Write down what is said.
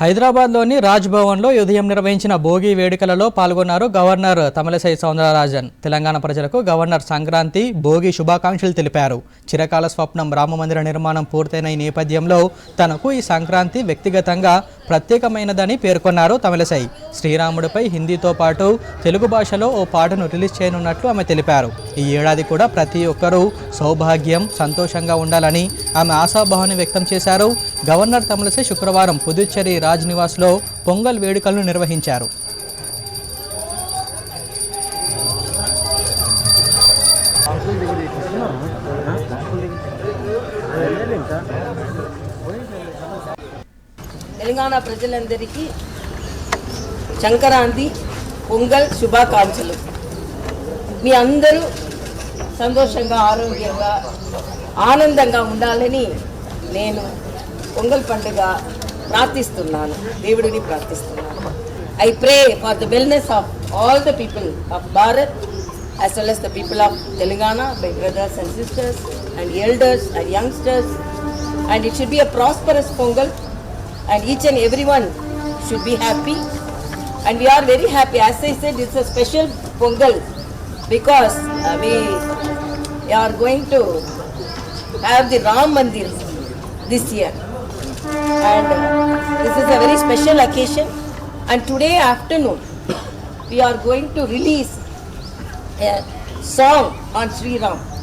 హైదరాబాద్లోని రాజ్ భవన్లో ఉదయం నిర్వహించిన భోగి వేడుకలలో పాల్గొన్నారు గవర్నర్ తమిళసై సౌందరరాజన్. తెలంగాణ ప్రజలకు గవర్నర్ సంక్రాంతి భోగి శుభాకాంక్షలు తెలిపారు. చిరకాల స్వప్నం రామమందిర నిర్మాణం పూర్తయిన ఈ నేపథ్యంలో తనకు ఈ సంక్రాంతి వ్యక్తిగతంగా ప్రత్యేకమైనదని పేర్కొన్నారు తమిళసై. శ్రీరాముడిపై హిందీతో పాటు తెలుగు భాషలో ఓ పాటను రిలీజ్ చేయనున్నట్లు ఆమె తెలిపారు. ఈ ఏడాది కూడా ప్రతి ఒక్కరూ సౌభాగ్యం సంతోషంగా ఉండాలని ఆమె ఆశాభావాన్ని వ్యక్తం చేశారు. గవర్నర్ తమిళసై శుక్రవారం పుదుచ్చేరి రాజ్ నివాస్లో పొంగల్ వేడుకలను నిర్వహించారు. తెలంగాణ ప్రజలందరికీ సంక్రాంతి పొంగల్ శుభాకాంక్షలు. మీ అందరూ సంతోషంగా ఆరోగ్యంగా ఆనందంగా ఉండాలని నేను పొంగల్ పండుగ ప్రార్థిస్తున్నాను దేవుడిని ప్రార్థిస్తున్నాను I pray for the wellness of all the people of Bharat as well as the people of Telangana, my brothers and sisters, and elders and youngsters. And it should be a prosperous Pongal, and each and everyone should be happy. And we are very happy. As I said, it's a special Pongal because uh, we are going to have the Ram Mandir this year. And this is a very special occasion. And today afternoon, we are going to release a song on Sri Ram.